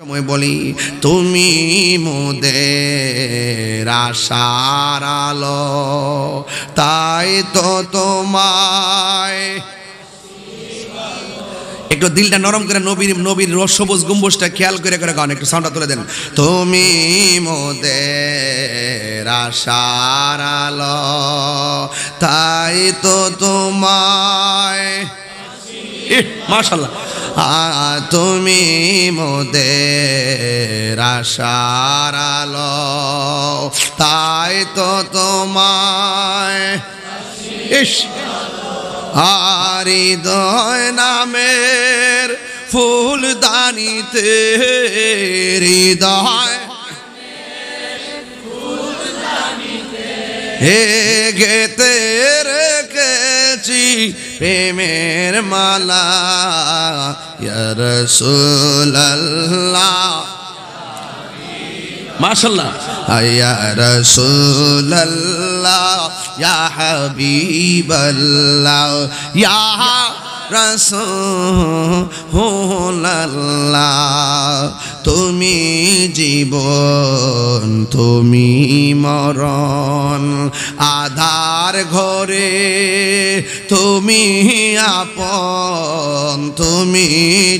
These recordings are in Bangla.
সময় বলি, তুমি মোদের আশার আলো, তাই তো তোমায় একটু দিলটা নরম করে নবীর নবীর রসবুজ গম্বুজটা খেয়াল করে করে গান, একটু সাউন্ডটা তুলে দেন। তুমি মোদের আশার তাই তো তোমায় মাশাল্লাহ তুমি মোদের আশার তাই তো তোমায় ইস নামের ফুল দানিতে হৃদয় হে গেতে রেখেছি প্রেমের মালা রসুল্লাহ মাশাল্লাহ ইয়া রাসূলুল্লাহ ইয়া হাবিবাল্লাহ ইয়া রাসূলুল্লাহ তুমি জীবন তুমি মরণ আধার ঘরে তুমি আপন তুমি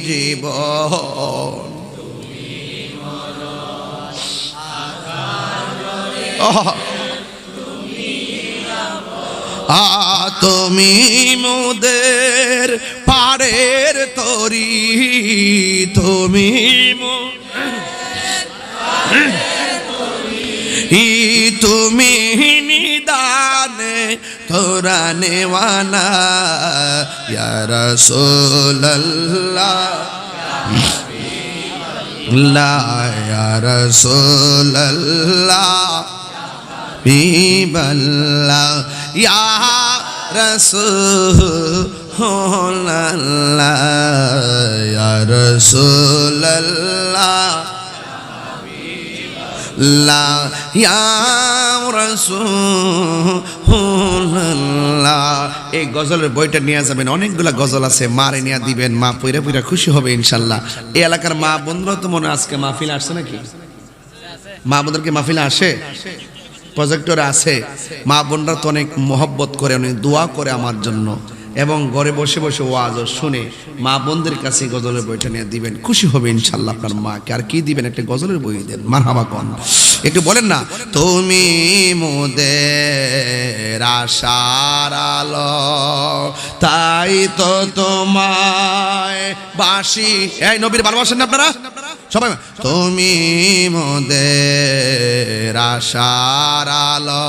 জীবন। আ তুমি মোদের পাড়ের তরি তুমি ই তুমি নিদানে তোরা নেওয়ানা ইয়া রাসূলুল্লাহ। লা ইয়া বিবল্লাহ ইয়া রাসূলুল্লাহ ইয়া রাসূলুল্লাহ। এই গজলের বইটা নিয়ে যাবেন, অনেকগুলা গজল আছে, মারে নিয়ে দিবেন, মা পইরা পইরা খুশি হবে ইনশাল্লাহ। এই এলাকার মা বন্ধুরা তো মনে আজকে মাহফিল আসছে নাকি? মা বোনদেরকে মাহফিলে আসে? প্রজেক্টর আছে। মা বোনরা তো অনেক মহব্বত করে, অনেক দোয়া করে আমার জন্য। এবং ঘরে বসে বসে ওয়াজও শুনে মা বোনদের কাছে গজলের বইটা নিয়ে দিবেন। খুশি হবে ইনশাল্লাহ আপনার মাকে। আর কি দিবেন? একটা গজলের বই দেন। মার হাবা কন। একটু বলেন না। তুমি মোদের আশার আলো, তাই তো তোমায় বাসি এই নবীর ভালোবাসেন আপনারা? সবাই তুমি মোদের আশার আলো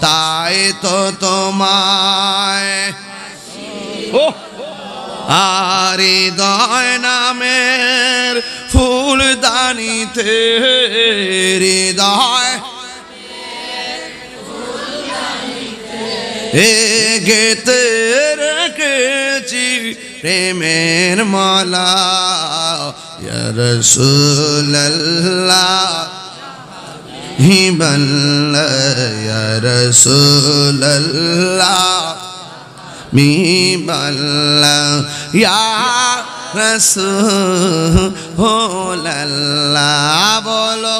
তাই তো তোমায় ও আর হৃদয় নামের ফুল দানিতে হৃদয় এ গেতে রেখেছি প্রেমের মালা রাসূলুল্লাহ হিবাল্লা ইয়া রাসূলুল্লাহ মিবাল্লা ইয়া রাসূলুল্লাহ বলো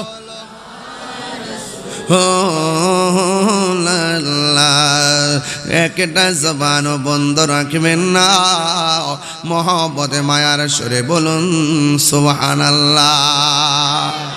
একটা জবানও বন্ধ রাখবেন না। মহব্বতে মায়ার সরে বলুন সুবহানাল্লাহ।